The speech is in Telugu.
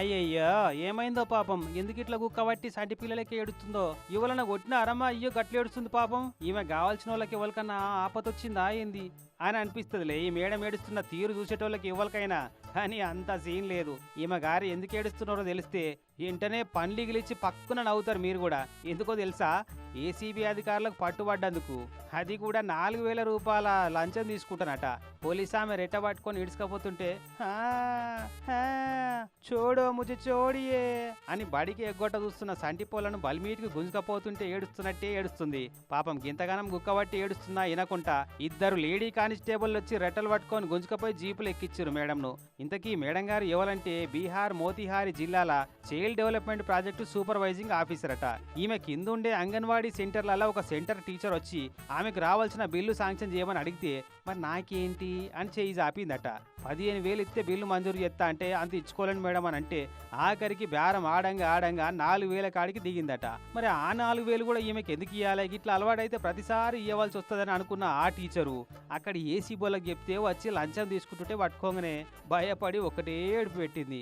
అయ్యయ్యో ఏమైందో పాపం? ఎందుకు ఇట్లా గుక్కబట్టి సంటి పిల్లలకి ఏడుస్తుందో? ఇవలన కొట్టిన అరమ్మ అయ్యో గట్ల ఏడుస్తుంది పాపం. ఈమె కావాల్సిన వాళ్ళకి ఎవరికన్నా ఆపతొచ్చిందా ఏంది? అని అనిపిస్తుందిలే. ఈ మేడం ఏడుస్తున్న తీరు చూసేటోళ్ళకి ఇవ్వలకైనా. కానీ అంత సీన్ లేదు. ఈమె గారి ఎందుకు ఏడుస్తున్నారో తెలిస్తే వెంటనే పండ్లు గిలిచి పక్కున నవ్వుతారు మీరు కూడా. ఎందుకో తెలుసా? ఏసీబీ అధికారులకు పట్టుబడ్డందుకు. అది కూడా నాలుగు వేల రూపాయల లంచం తీసుకుంటానట. పోలీస్ ఆమె రెట్ట పట్టుకొని ఇడుచుకపోతుంటే "ఆ, చూడు ముజ చోడియే అని బడికి ఎగ్గొట్ట చూస్తున్న సంటి పోలను బలిమీటికి గుంజుకపోతుంటే ఏడుస్తున్నట్టే ఏడుస్తుంది. పాపం గింతగానం గుక్కబట్టి ఏడుస్తున్నా వినకుంటా ఇద్దరు లేడీ కానీ కానిస్టేబుల్ వచ్చి రెట్టలు పట్టుకొని గుంజుకపోయి జీపులు ఎక్కిచ్చారు మేడంను. ఇంతకీ మేడం గారు ఎవరంటే బీహార్ మోతిహారి జిల్లాల child development project supervising officer అట ఈమె కిందుండే అంగన్వాడీ సెంటర్లలో ఒక సెంటర్ టీచర్ వచ్చి ఆమెకు రావాల్సిన బిల్లు శాంక్షన్ చేయమని అడిగితే మరి నాకేంటి? అని చేయి ఆపిందట పదిహేను వేలు ఇస్తే బిల్లు మంజూరు చేస్తా అంటే అంత ఇచ్చుకోలేను మేడం అని అంటే ఆఖరికి బేరం ఆడంగా ఆడంగా నాలుగు వేల కాడికి దిగిందట. మరి ఆ నాలుగు వేలు కూడా ఈమెకి ఎందుకు ఇవ్వాలి ఇట్లా అలవాటైతే ప్రతిసారి ఇవ్వాల్సి వస్తుందని అనుకున్న ఆ టీచరు అక్కడ ఏసీ బోలకు చెప్తే వచ్చి లంచం తీసుకుంటుంటే పట్టుకోగానే భయపడి ఒకటే ఏడుపు పెట్టింది.